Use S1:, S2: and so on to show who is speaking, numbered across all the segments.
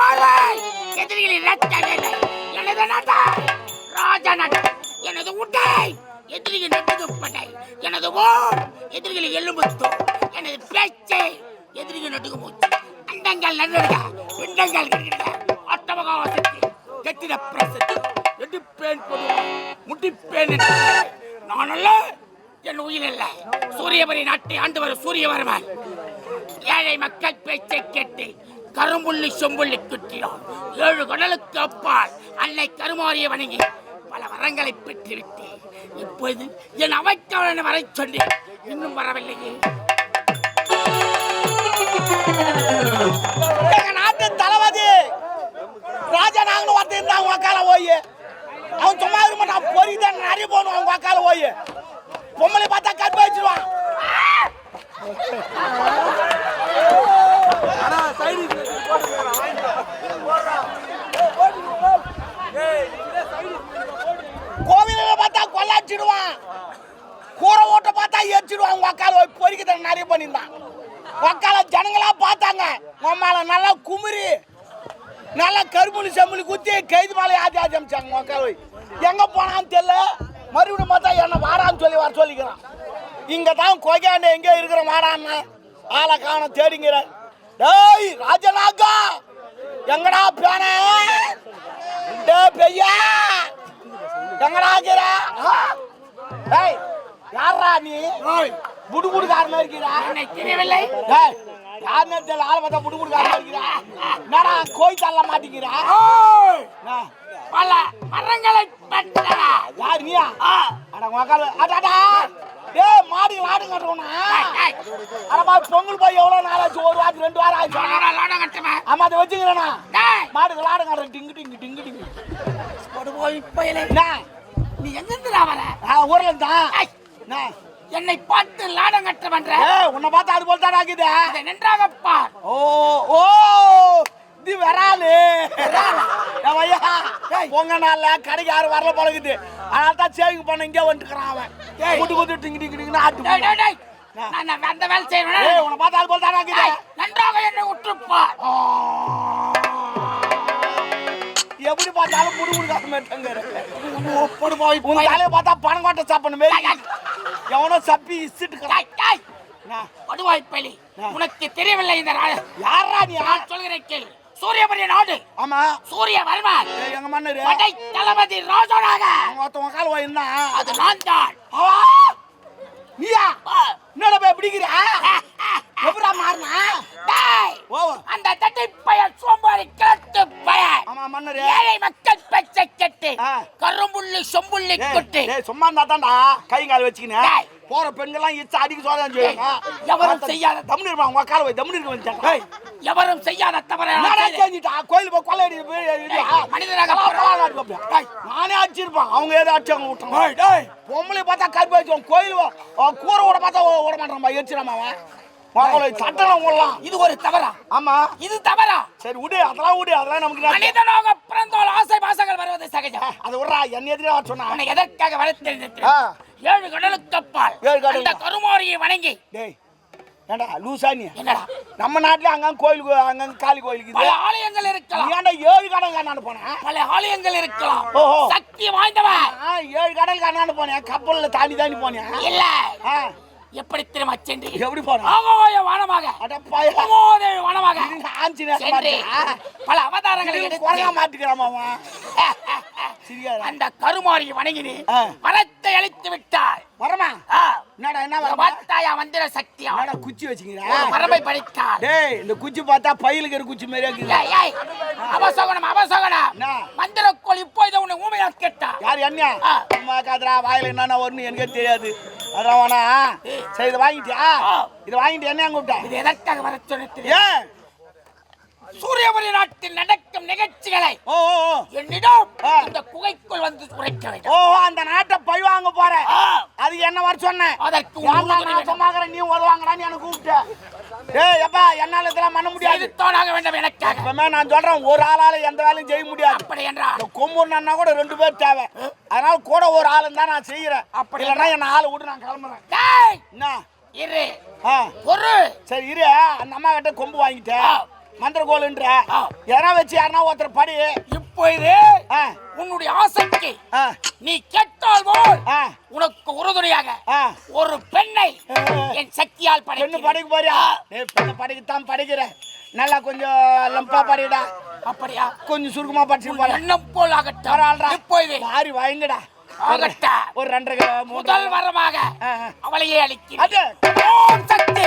S1: பார்வை எதிரிகளின் ரத்த எனது நாட்டை ராஜா நாட்டை எனது உட்டை எதிரிகள் நட்டது பட்டை எனது ஓர் எதிரிகளின் எலும்பு எனது பேச்சை எதிரிகள் நட்டுக்கு மூச்சு. அண்டங்கள் நடுங்க பிண்டங்கள் கட்டிடுங்க அட்டமகாவசத்து கட்டிட பிரசத்து. எடுப்பேன் பொதுவான் முடிப்பேன் நான் அல்ல என் உயிர் அல்ல சூரியபரி நாட்டை ஆண்டு வரும் சூரியவர்மன் ஏழை மக்கள் பேச்சை கேட்டு கரும்புள்ளி செம்புள்ளி குற்றியார் ஏழு கடலுக்கு அப்பால் அன்னை கருமாறிய வணங்கி பல வரங்களை பெற்றுவிட்டேன். இப்போது என் அவைக்காவலனை வரை சொன்னேன். இன்னும் வரவில்லையே.
S2: எங்க நாட்டு தளபதி ராஜா நாங்கன்னு ஒருத்தன் இருந்தான் போய் அவன் சும்மா இருக்க மாட்டான் பொறிதான் நிறைய போகணும் அவங்க உக்கால போய் பொம்மலை பார்த்தா ஓட்ட எரிச்சிடுவாங்க எரிச்சிடுவான் உங்க அக்கால போய் நிறைய பண்ணியிருந்தான். உக்கால ஜனங்களா பார்த்தாங்க. உன் நல்லா குமிரி நல்லா கருமுளி செம்முளி குத்தி கைது மாலை ஆதி ஆதி அமிச்சாங்க உக்கால போய். எங்க போனான்னு தெரியல. மறுபடியும் பார்த்தா என்ன வாரான்னு சொல்லி வர சொல்லிக்கிறான். இங்க தான் கொகையாண்ட எங்கே இருக்கிற வாடான்னு ஆளை காண தேடிங்கிற டேய் ராஜநாக்கா எங்கடா பேனே? டே பெய்யா எங்கடா இருக்கிற? ஆ? டேய் யாரா நீ? புடு புடுக்காரனா இருக்கிறா?
S1: தெரியவில்லை
S2: யார் நேரத்தில் ஆளை பார்த்தா புடு புடுக்காரனா இருக்கிறா? என்னடா கோய் தள்ள! என்ன?
S1: பல மரங்களை
S2: யார் நீயா? அட உக்கால அடாடா டேய் மாடி லாடு கட்டுறோனா
S1: டேய், டேய்,
S2: அட மா பொங்கல் போய் எவ்வளவு நாள் ஆச்சு ஒரு வாரம் ரெண்டு வாரம் ஆச்சு.
S1: லாடம் கட்டுவேன்.
S2: ஆமா அதை வச்சுக்கிறேனா?
S1: டேய்,
S2: மாடுக்கு லாடு கட்டுறேன். டிங்கு டிங்கு டிங்கு டிங்கு.
S1: கொடுவோய் பயலே.
S2: என்ன?
S1: நீ எங்கிருந்துடா வர?
S2: ஊர்ல தான். என்ன
S1: பார்த்து லாடம் கட்டுவன்ற
S2: ஏய் உன்னை பார்த்தா அது போல தான் ஆக்குது
S1: இதை நன்றாக பார்.
S2: ஓ ஓ இது ஐயா பொங்க நாள்ல கடைக்கு யாரும் வரல பழகுது அதனால தான் சேவிங் பண்ண இங்கே வந்துக்கிறான் அவன். குட்டு குட்டு டிங்கு டிங்கு டிங்குன்னு ஆட்டு.
S1: நான் அந்த வேலை
S2: ஏய் உன்னை பார்த்தா அது போல தான் ஆக்குது
S1: டேய், நன்றாக என்னை உற்றுப்பார்
S2: எப்படி பார்த்தாலும் முடி முடி காசு மாட்டாங்க உன் தலையை பார்த்தா பணம் கோட்டை சாப்பிடணும். மாரி எவனோ சப்பி
S1: டேய், கொடுவாய் பயலே. உனக்கு தெரியவில்லை இந்த
S2: யாரா நீ?
S1: நான் சொல்கிறேன் கேள். சூரியபரிய நாடு.
S2: ஆமா.
S1: சூரிய வர்மன்.
S2: எங்க மன்னரு?
S1: படை தளபதி ராஜனாக
S2: ஒருத்தவங்க கால் போயிருந்தான்
S1: அது நான் தான்.
S2: நீயா? என்னடா போய் பிடிக்கிற? எப்படா மாறினா?
S1: டேய்,
S2: ஓ.
S1: அந்த தட்டை பயல் சோம்பாரி கிழட்டு
S2: ஆமா மன்னரு.
S1: ஏழை மக்கள் பேச்சை கேட்டு. கரும்புள்ளி சொம்புள்ளி கொட்டு.
S2: சும்மா இருந்தா தான்டா கை கால் வச்சுக்கினேன். போற பெண்கள்லாம் இச்சு அடிக்க சோதனை செய்வாங்க
S1: எவரும் செய்யாத-
S2: தமிழ் இருப்பான் உங்க கால போய் தமிழ் இருக்க வந்துட்டாங்க
S1: எவரும் செய்யாத தவறை.
S2: செஞ்சுட்டா? கோயில் போய் கொள்ளை
S1: மனிதனாக
S2: நானே அடிச்சிருப்பான். அவங்க ஏதோ அடிச்சாங்க விட்டாங்க பொம்பளை பார்த்தா கருப்பு வச்சு கோயில் கூரை விட பார்த்தா விட மாட்டான் எரிச்சிடாம அவன். சட்டலாம் விடலாம்
S1: இது ஒரு தவறா?
S2: ஆமா.
S1: இது தவறா?
S2: சரி விடு அதெல்லாம் விடு அதெல்லாம் நமக்கு
S1: மனிதனாக பிறந்தோல் ஆசை பாசங்கள் வருவது சகஜம்.
S2: அதை விட்றா என்ன எதிரே வர சொன்னா.
S1: உன்னை எதற்காக வளர்த்தெடுத்து
S2: ஆ.
S1: ஏழு கடலுக்கு அப்பால்
S2: ஏழு கடலுக்கு.
S1: அந்த கருமாரியை வணங்கி.
S2: டேய் ஏண்டா லூசா நீ?
S1: என்னடா?
S2: நம்ம நாட்டுல அங்க கோயில் அங்க காளி கோயிலுக்கு
S1: பல ஆலயங்கள் இருக்கலாம்.
S2: ஏழு கடல் காணான்னு போனேன்
S1: பல ஆலயங்கள் இருக்கலாம். சக்தி வாய்ந்தவன்.
S2: ஏழு கடல் காணான்னு போனேன் கப்பல்ல தாண்டி தாண்டி போனேன்
S1: இல்ல. எப்படி திரும்ப சென்று?
S2: எப்படி போனேன்
S1: ஆகாய வானமாக.
S2: அடப்பாயா
S1: வானமாக. சென்று? பல அவதாரங்களை
S2: அவன்? சரியா
S1: அந்த கருமாரியை வணங்கினி. வரத்தை அழித்து விட்டாள்
S2: வரமா. என்னடா என்ன
S1: பார்த்தாயா மந்திர சக்தியா
S2: என்னடா குச்சி
S1: ஒரு
S2: வச்சுக்கிறேன்
S1: மரபை படித்தாள்
S2: டேய் இந்த குச்சி பார்த்தா பயிலுக்கு ஒரு குச்சி மாதிரியா இருக்குது.
S1: ஏய், ஏய், அபசகுனம் அபசகுனம்
S2: என்ன?
S1: மந்திரக்கோள் இப்போது உன்னை ஊமையா கேட்டா
S2: யார் என்ன. அம்மா காதுரா வாயில என்னென்ன வரும்னு எனக்கே தெரியாது. அதான் சரி இதை வாங்கிட்டியா. இதை வாங்கிட்டு என்ன கூப்பிட்டேன்
S1: இது எதற்காக வர சொன்னது?
S2: ஏன்
S1: சூரியபுரி நாட்டில் நடக்கும் நிகழ்ச்சிகளை. என்னிடம். இந்த குகைக்குள் வந்து உரைக்க வேண்டும்.
S2: ஓ அந்த நாட்டை பழி வாங்க போறேன்
S1: ஆ.
S2: அது என்ன வர சொன்னேன்?
S1: அதற்கு.
S2: சும்மாக்கிறேன் நீ உதவாங்கடான்னு எனக்கு கூப்பிட்ட. ஏய் எப்பா என்னால இதெல்லாம் பண்ண முடியாது.
S1: செய்துத்தானாக வேண்டும் எனக்காக.
S2: இப்பமே நான் சொல்றேன் ஒரு ஆளால எந்த வேலையும் செய்ய முடியாது.
S1: அப்படி என்றால்.
S2: கொம்புன்னா கூட ரெண்டு பேர் தேவை. அதனால கூட ஒரு ஆளு தான் நான் செய்யறேன்.
S1: அப்படி
S2: இல்லைன்னா என்ன ஆளை விட்டு நான் கிளம்புறேன். என்ன?
S1: இரு. ஒரு
S2: சரி இரு. அந்த அம்மா கிட்ட கொம்பு வாங்கிட்டேன். மந்திரகோலுன்ற. எதனா வச்சு யாருன்னா ஒருத்தர் படி.
S3: இப்போ இது உன்னுடைய ஆசைக்கு நீ கெட்டால் போல் உனக்கு உறுதுணையாக. ஒரு பெண்ணை. என் சக்தியால்
S2: பெண்ணு
S3: படைக்கிறேன்.
S2: படிக்க போறியா? பெண்ணு படிக்கத்தான் படிக்கிறேன். நல்லா கொஞ்சம் லம்பா படிடா.
S3: அப்படியா?
S2: கொஞ்சம் சுருக்கமா படிச்சு
S3: எண்ணம் போல் ஆகட்டும்.
S2: பரவாயில்லடா
S3: இப்போ இது
S2: மாறி வாங்கடா.
S3: ஆகட்டா.
S2: ஒரு ரெண்டரை மூணு
S3: முதல் வரமாக. அவளையே அளிக்கிறேன்.
S2: அது.
S3: சக்தி.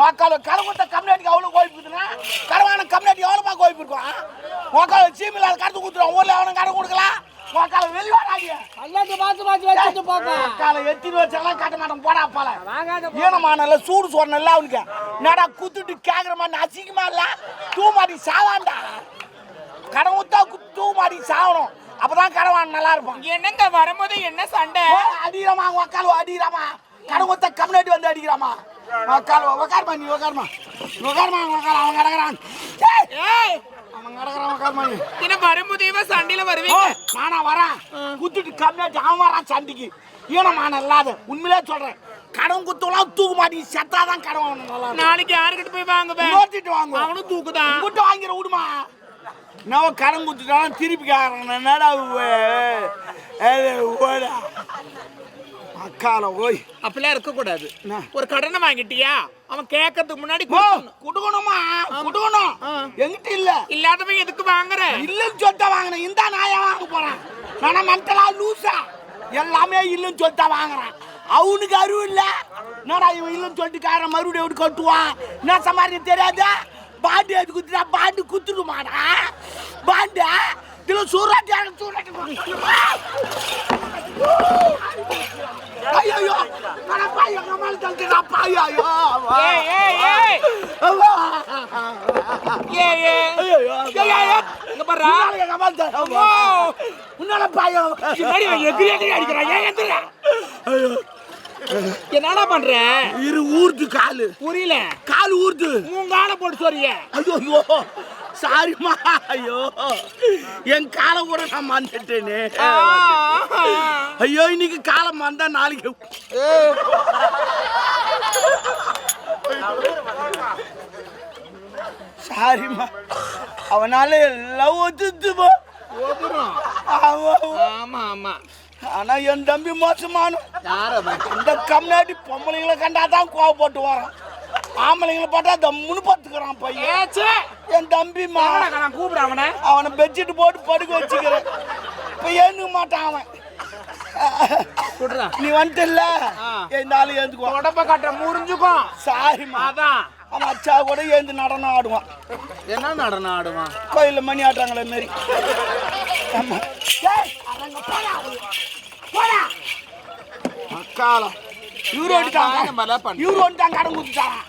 S2: மொக்கால் கரவங்க கம்ப்ளைண்ட் அவ்வளவு கோய் போதுனா கரவான கம்ப்ளைண்ட் எவ்வளவு கோய் போடுவான் மொக்கால் சீமில கடத்து குத்துறோம் ஊர்ல அவனும் கடை கொடுக்கலாம் வெளிய வாடாடியா
S4: அல்லாட்டு பார்த்து பார்த்து வச்சுட்டு போப்பா.
S2: மொக்கால எத்தினு வச்சாலாம் காட்ட மாட்டோம் போடா பால ஈனமானல சூடு சொன்னல அவனுக்கு. என்னடா குத்துட்டு கேக்குற மாதிரி அசிங்கமா இல்ல? தூமாடி சாவான்டா. கடன் ஊத்தா தூமாடி சாவணும். அப்பதான் கடவான் நல்லா இருப்பான்
S5: என்னங்க வரும்போது என்ன சண்டை?
S2: அடிக்கிறாமா உக்கால் அடிக்கிறாமா. கடன் ஊத்த கம்யூனிட்டி வந்து அடிக்கிறாமா? உக்கால் உக்காருமா நீ உக்காருமா. உக்காருமா உக்கார் அவன் கிடக்குறான். அவன் கிடக்குறான் உக்காருமா நீ.
S5: என்ன வரும்போது இவ சண்டையில வருவீங்க.
S2: நானா வரேன். குத்துட்டு கம்யூனிட்டி அவன் வரான் சண்டைக்கு. ஈனமான இல்லாத உண்மையிலே சொல்றேன். கடன் குத்துலாம் தூக்க மாட்டி செத்தாதான் கடன்.
S5: நாளைக்கு யாருக்கிட்ட போய் வாங்குவேன்?
S2: வாங்குவோம்.
S5: அவனும் தூக்குதான்.
S2: உங்ககிட்ட வாங்கிற விடுமா நான் கடன் குத்துட்டாலும் திருப்பி ஏய், ஓடா அக்கால ஓய்.
S5: அப்படிலாம் இருக்க கூடாது
S2: என்ன?
S5: ஒரு கடனை வாங்கிட்டியா? அவன் கேட்கறதுக்கு முன்னாடி கொடுக்கணும்.
S2: குடுக்கணுமா. எங்கிட்ட இல்ல.
S5: இல்லாதவன் எதுக்கு வாங்குற?
S2: இல்லைன்னு சொல்லிட்டா வாங்கினேன் இந்த நாயா வாங்க போறேன்? நான் மென்டலா லூசா எல்லாமே இல்லைன்னு சொல்லிட்டா வாங்குறேன். அவனுக்கு அறிவு இல்ல. என்னடா இவன் இல்லைன்னு சொல்லிட்டு காரன் மறுபடியும் கட்டுவான்? என்ன சமாரி தெரியாது? பாண்டு எடுத்து குத்துட்டா பாண்டு குத்துடுமாடா? பாண்டு இதுல சூறாட்டி சூறாட்டி ஐயோ பாய் எங்க மேல தள்ளிட்டா பாய் ஐயோ உன்னால பாய்
S3: பின்னாடி இவன் எகிரி எகிரி அடிக்கிறான் ஏன் எந்திரா என்னடா பண்ற?
S2: இரு ஊர்து காலு.
S3: புரியல.
S2: கால் ஊர்து
S3: மூங்கால போட்டு சொல்றிய
S2: ஐயோ ஐயோ. சாரிம்மா ஐயோ. என் காலை கூட நான் மறந்துட்டேனே. ஐயோ இன்னைக்கு காலம் மறந்தா நாளைக்கு சாரிம்மா. அவனால எல்லாம் ஒத்துத்துப்போ
S3: ஆமா ஆமா.
S2: ஆனா என் தம்பி மோசமான.
S3: யார
S2: இந்த கம்னாடி பொம்பளைங்களை கண்டா தான் கோவப்பட்டு வரான் ஆம்பளைங்களை பார்த்தா தம்முன்னு பார்த்துக்கிறான் பையன். என் தம்பிமா
S3: நான் கூப்பிடுறேன் அவனை.
S2: அவனை பெட்ஷீட் போட்டு படுக்க வச்சுக்கிறேன். இப்போ ஏந்துக்க மாட்டான் அவன். நீ வந்துட்டல
S3: ஆ.
S2: எழுந்தாலும் ஏந்துக்குவான்
S3: உடம்ப கட்ட முறிஞ்சுக்கும்.
S2: சாரிம்மா
S3: அதான்.
S2: அவன் அச்சா கூட ஏந்து நடனம் ஆடுவான்.
S3: என்ன நடனம் ஆடுவான்?
S2: கோயிலில் மணி ஆட்டுறாங்களே மாரி. ஆமா ஏய், அரங்க போடா. போடா. அக்காலம் இவரு வந்துட்டாங்க
S3: மாதிரிலாம் பண்ணு.
S2: இவரு வந்துட்டாங்க கடன் குத்துட்டாரான்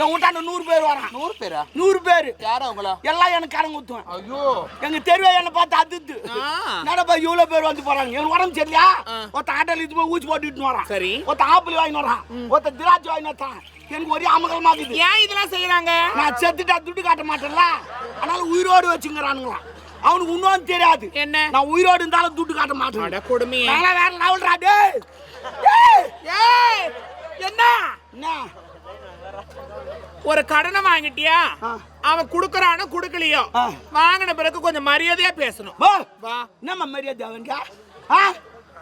S2: என் வீட்டாண்ட நூறு பேர் வரான்.
S3: நூறு பேரா?
S2: நூறு பேர்.
S3: யாரா உங்களா
S2: எல்லாம் எனக்கு கடன் குத்துவேன்
S3: ஐயோ.
S2: எங்க தெருவே என்ன பார்த்து அதுது
S3: ஆ.
S2: நடப்பா இவ்வளவு பேர் வந்து போறாங்க. எனக்கு உடம்பு சரியா. ஒருத்த ஆட்டோல இது போய் ஊசி போட்டுட்டு வரான்.
S3: சரி.
S2: ஒருத்த ஆப்பிள் வாங்கி வரான். ஒருத்த திராட்சை வாங்கி வரான். எனக்கு ஒரே அமகலமாக்குது
S3: ஏன் இதெல்லாம் செய்யறாங்க
S2: நான் செத்துட்டா துட்டு காட்ட மாட்டேன்ல. அதனால உயிரோடு வச்சுங்கிறானுங்களாம். அவனுக்கு இன்னும் தெரியாது.
S3: என்ன?
S2: நான் உயிரோடு இருந்தாலும் துட்டு காட்ட மாட்டேன்.
S3: கொடுமையே.
S2: வேற லெவல்ரா டேய்.
S3: ஏய் என்ன
S2: என்ன
S3: ஒரு கடனை வாங்கிட்டியா. அவன் குடுக்கறானோ குடுக்கலையோ. வாங்கின பிறகு கொஞ்சம் மரியாதையா பேசணும்.
S2: வா. என்னம்மா மரியாதை அவனுக்கு? ஆ?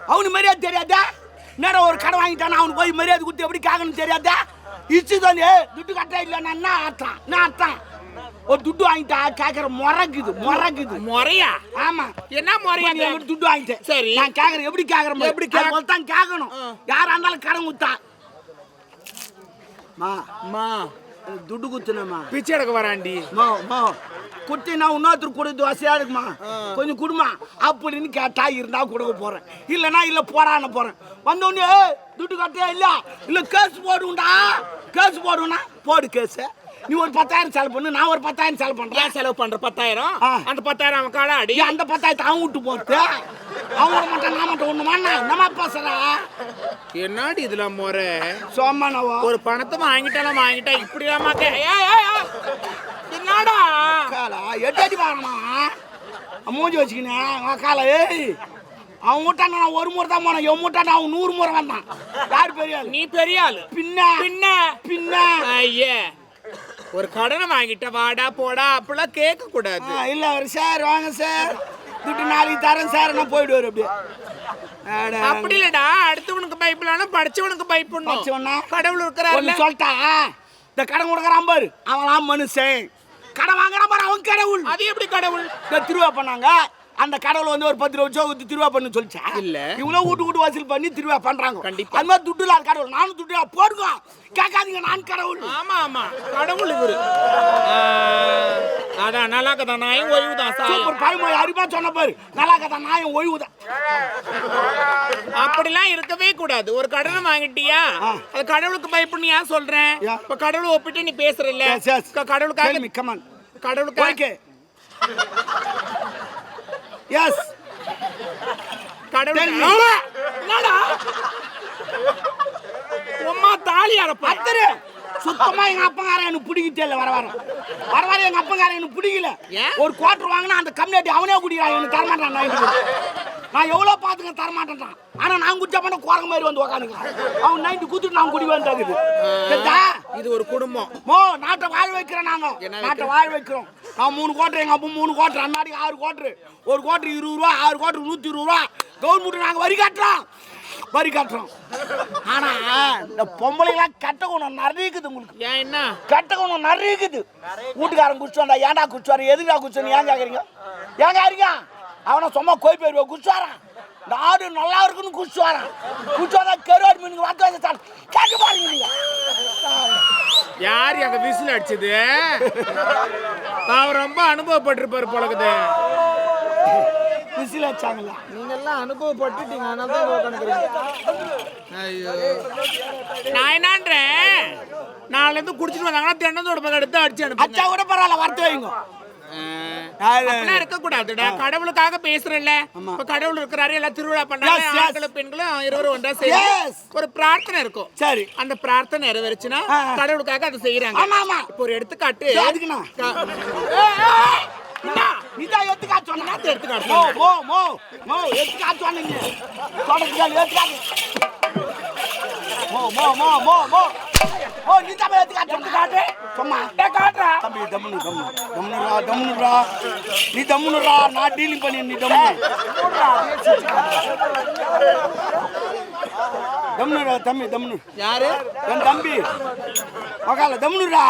S2: அவனுக்கு மரியாதை தெரியாதா? என்னடா ஒரு கடை வாங்கிட்டானா? அவனுக்கு போய் மரியாதை கொடுத்து எப்படி கேட்கணும் தெரியாதா? இச்சு தானே துட்டு கட்டா இல்லை நான் ஆட்டான் என்ன ஆட்டான் ஒரு துட்டு வாங்கிட்டா கேட்கற முறக்குது முறக்குது.
S3: முறையா?
S2: ஆமா.
S3: என்ன முறையா
S2: என்கிட்ட துட்டு வாங்கிட்டேன்.
S3: சரி.
S2: நான் கேட்கறேன் எப்படி கேட்கறேன்
S3: எப்படி
S2: எப்படி
S3: கேக்க-
S2: கேட்க தான் கேட்கணும். யாரா இருந்தாலும் கடன் குத்தா மா.
S3: அம்மா
S2: துட்டு குத்துனேம்மா.
S3: பிச்சை எடுக்க வராண்டி.
S2: மா மா. குத்தினா இன்னொருத்தர் கொடுத்து வசதியா இருக்குமா? கொஞ்சம் குடுமா? அப்படின்னு கேட்டா இருந்தா கொடுக்க போறேன். இல்லைன்னா இல்ல போடான்னு போறேன். வந்த உடனே "ஏய், துட்டு கட்டியா இல்ல இல்ல கேஸ் போடுண்டா கேஸ் போடுனா போடு கேஸ். நீ ஒரு பத்தாயிரம் செலவு பண்ணு நான் ஒரு பத்தாயிரம் செலவு பண்றேன்.
S3: செலவு பண்ற? பத்தாயிரம். அந்த பத்தாயிரம் அவன் காடா அடி.
S2: அந்த பத்தாயிரத்தை அவன் விட்டு போறது அவங்க மட்டும் நான் மட்டும் ஒண்ணுமா? என்னமா பேசுற?
S3: என்னடி இதுல முறை?
S2: சோமா நவா
S3: ஒரு பணத்தை வாங்கிட்டாலும் வாங்கிட்டா இப்படி ஏமாக்க. என்னடா?
S2: காலா எட்டு அடி மூஞ்சி வச்சுக்கினேன். காலை ஏய். அவன் விட்டான் நான் ஒரு முறை தான் போனேன். என் விட்டான் அவன் நூறு முறை வந்தான். யார் பெரிய ஆளு?
S3: நீ பெரிய ஆளு.
S2: பின்ன.
S3: பின்ன.
S2: பின்ன.
S3: ஐயே. ஒரு கடனை வாங்கிட்ட வாடா போடா அப்படிலாம் கேட்க கூடாது
S2: இல்ல அவர் சார் வாங்க சார் துட்டு நாளைக்கு தரேன் சார் நான் போயிடுவார் அப்படியே.
S3: அப்படி இல்லடா அடுத்தவனுக்கு பயப்படலாம் படிச்சவனுக்கு பயப்படணும்
S2: படிச்சவனா?
S3: கடவுள் இருக்கிறாருல்ல
S2: ஒண்ணு சொல்லிட்டா இந்த கடன் கொடுக்குறான் பாரு. அவன்லாம் மனுஷன். கடன் வாங்குறான் பாரு அவன் கடவுள்.
S3: அது எப்படி கடவுள்?
S2: இந்த திருவா பண்ணாங்க அந்த கடவுள் வந்து ஒரு பத்து ரூபா வச்சு ஊத்தி திருவா பண்ணு சொல்லிச்சா?
S3: இல்ல.
S2: இவங்களும் வீட்டு வீட்டு வசூல் பண்ணி திருவா பண்றாங்க.
S3: கண்டிப்பா.
S2: அது மாதிரி துட்டு இல்லாத கடவுள். நானும் துட்டு போடுங்க. கேட்காதீங்க நான் கடவுள்.
S3: ஆமா ஆமா. கடவுள் இவரு. அதான் நல்லா கதா நாயும் ஓய்வு தான்
S2: சூப்பர் பாய்மொழி அறிவா சொன்ன பாரு. நல்லா கதா நான் ஓய்வு தான்?
S3: அப்படிலாம் இருக்கவே கூடாது. ஒரு கடனை வாங்கிட்டியா. அது கடவுளுக்கு பயப்படணும் ஏன் சொல்றேன்? இப்ப கடவுள் ஒப்பிட்டு நீ பேசுற இல்ல கடவுளுக்காக. கடவுளுக்காக
S2: ஓகே எஸ்
S3: கடவுள். என்னடா? உம்மா தாலி அறப்ப
S2: அத்தரு சுத்தமா எங்க அப்பங்காரன் எனக்கு பிடிக்கவே இல்லை. வர வர. வர வர எங்க அப்பங்காரன் எனக்கு பிடிக்கல? ஒரு குவார்டர் வாங்கினா அந்த கம்யூனிட்டி அவனே குடிக்கிறான். எனக்கு தரமாட்டான் நான் எனக்கு. நான் எவ்வளவு பாத்துக்க தரமாட்டேன்றான் ஆனா நான் குடிச்சா பண்ண குரங்கு மாதிரி வந்து உக்காந்துக்கிறான். அவன் நைட்டு குத்துட்டு நான் குடி வந்தாக்குது?
S3: இது ஒரு குடும்பம்.
S2: மோ நாட்டை வாழ வைக்கிறோம் நாங்க
S3: என்ன
S2: நாட்டை வாழ வைக்கிறோம். நான் மூணு கோட்டர் எங்க அப்பா மூணு கோட்டர் அண்ணாடி ஆறு கோட்டர். ஒரு கோட்டர் இருபது ரூபா ஆறு கோட்டர் நூத்தி இருபது ரூபா. கவர்மெண்ட் நாங்க வரி கட்டுறோம். வரி கட்டுறோம். ஆனா இந்த பொம்பளைங்களாம் கட்ட குணம் நிறைய உங்களுக்கு.
S3: ஏன் என்ன?
S2: கட்ட குணம் நிறைய இருக்குது வீட்டுக்காரன் குடிச்சு வந்தா ஏன்டா குடிச்சு வர? எதுக்குடா குடிச்சு ஏன் கேக்குறீங்க? ஏன் கேக்குறீங்க? அவனை சும்மா கோய் போயிருவா குடிச்சு ஆடு நல்லா இருக்குன்னு குடிச்சு வரான். குடிச்சு வந்தா கருவாடு மீனுக்கு வாத்து வச்சு சாப்பிட்டு கேட்க பாருங்க நீங்க.
S3: யார் அங்க விசில் அடிச்சது? அவர் ரொம்ப அனுபவப்பட்டிருப்பாரு போலக்குது.
S2: நீ விசில் வச்சாங்களா
S3: நீங்க எல்லாம் அனுபவப்பட்டுட்டீங்க. அதனால தான் உட்காந்துக்கிறீங்க ஐயோ. நான் என்னன்றேன்? நாளைல இருந்து குடிச்சிட்டு வந்தாங்கன்னா தென்னந்தோட பக்கம் எடுத்து அடிச்சு அனுப்புங்க.
S2: அச்சா கூட பரவாயில்ல வரத்து வைங்க.
S3: அப்படிலாம் இருக்க கூடாதுடா கடவுளுக்காக பேசுறல்ல இப்ப கடவுள் இருக்கிறாரு எல்லாம் திருவிழா பண்றாங்க. ஆண்களும் பெண்களும் இருவரும் ஒன்றா செய்ய
S2: Yes.
S3: ஒரு பிரார்த்தனை இருக்கும்.
S2: சரி.
S3: அந்த பிரார்த்தனை நிறைவேறுச்சுன்னா. கடவுளுக்காக அதை செய்யறாங்க
S2: ஆமா
S3: இப்போ ஒரு எடுத்துக்காட்டு?
S2: நீதான் எடுத்துக்காட்டு சொன்ன.
S3: எடுத்துக்காட்டு
S2: மோ? மோ மோ மோ எடுத்துக்காட்டு சொன்னீங்க தொடர்ந்து எடுத்துக்காட்டு. மோ மோ மோ மோ மோ. ஓ நீ தான் எடுத்துக்காட்டு எடுத்துக்காட்டு சும்மா
S3: ஏய், காட்டுறா.
S2: தம்பி தம்முனு தம்முனு. தம்முனுடா தம்முனுடா நீ தம்முனுடா நான் டீலிங் பண்ணி நீ தம்முனு. தம்முனுடா தம்பி தம்முனு.
S3: யாரு?
S2: என் தம்பி. மகால தம்முனுடா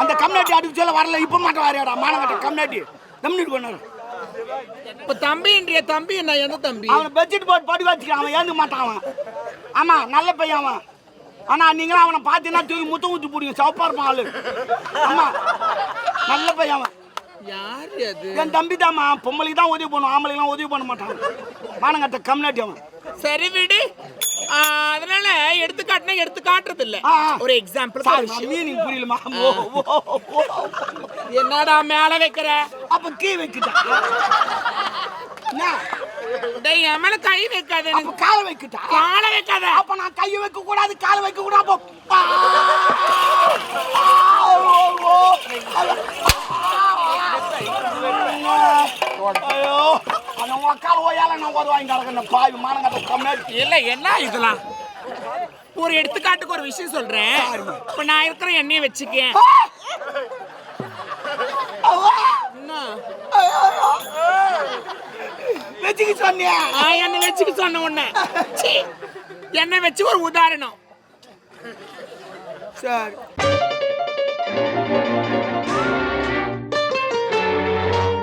S2: அந்த கம்யூனிட்டி அடிச்சு சொல்ல வரல இப்ப மாட்ட வாரியாடா மானங்கட்ட கம்யூனிட்டி. தம்முனு கொண்டாரு
S3: இப்ப தம்பின்றிய தம்பி என்ன எந்த தம்பி?
S2: அவனை பெட்ஷீட் போட்டு படி வச்சுக்கான் அவன் ஏந்து மாட்டான் அவன். ஆமா நல்ல பையன் அவன். ஆனா நீங்களும் அவனை பார்த்தீங்கன்னா தூக்கி முத்தம் ஊத்தி போடுங்க சவப்பா இருப்பான் ஆளு. ஆமா நல்ல பையன் அவன்.
S3: யாரு அது?
S2: என் தம்பி தாம்மா பொம்பளைக்கு தான் உதவி பண்ணுவான். ஆம்பளைக்கெல்லாம் உதவி பண்ண மாட்டான். மானங்கட்ட கம்யூனிட்டி அவன்.
S3: சரி விடு. ஆ, அதனால எடுத்துக்காட்டுனா எடுத்து காட்டுறது இல்ல
S2: ஆ, ஆ.
S3: ஒரு எக்ஸாம்பிள்
S2: சாரி மீனிங் புரியலமா ஓ, ஓ, ஓ.
S3: என்னடா மேல வைக்கிற?
S2: அப்ப கீ வைக்கிட்டான் என்ன?
S3: டேய் என் மேல கை வைக்காத
S2: அப்ப காலை வைக்கிட்டா?
S3: கால வைக்காத.
S2: அப்ப நான் கையை வைக்க கூடாது காலை வைக்க கூடாது அப்ப. ஐயோ அந்த ஓயால நான் ஒரு வாங்கி கிடக்கணும் பாவி மானங்கட்ட
S3: இல்ல என்ன இதெல்லாம்? ஒரு எடுத்துக்காட்டுக்கு ஒரு விஷயம் சொல்றேன். இப்ப நான் இருக்கிற எண்ணெயை வச்சுக்கேன். என்ன?
S2: வச்சுக்க சொன்னியா?
S3: எண்ணெய் வச்சுக்க சொன்ன சீ, எண்ணெய் வச்சு ஒரு உதாரணம்.
S2: சரி.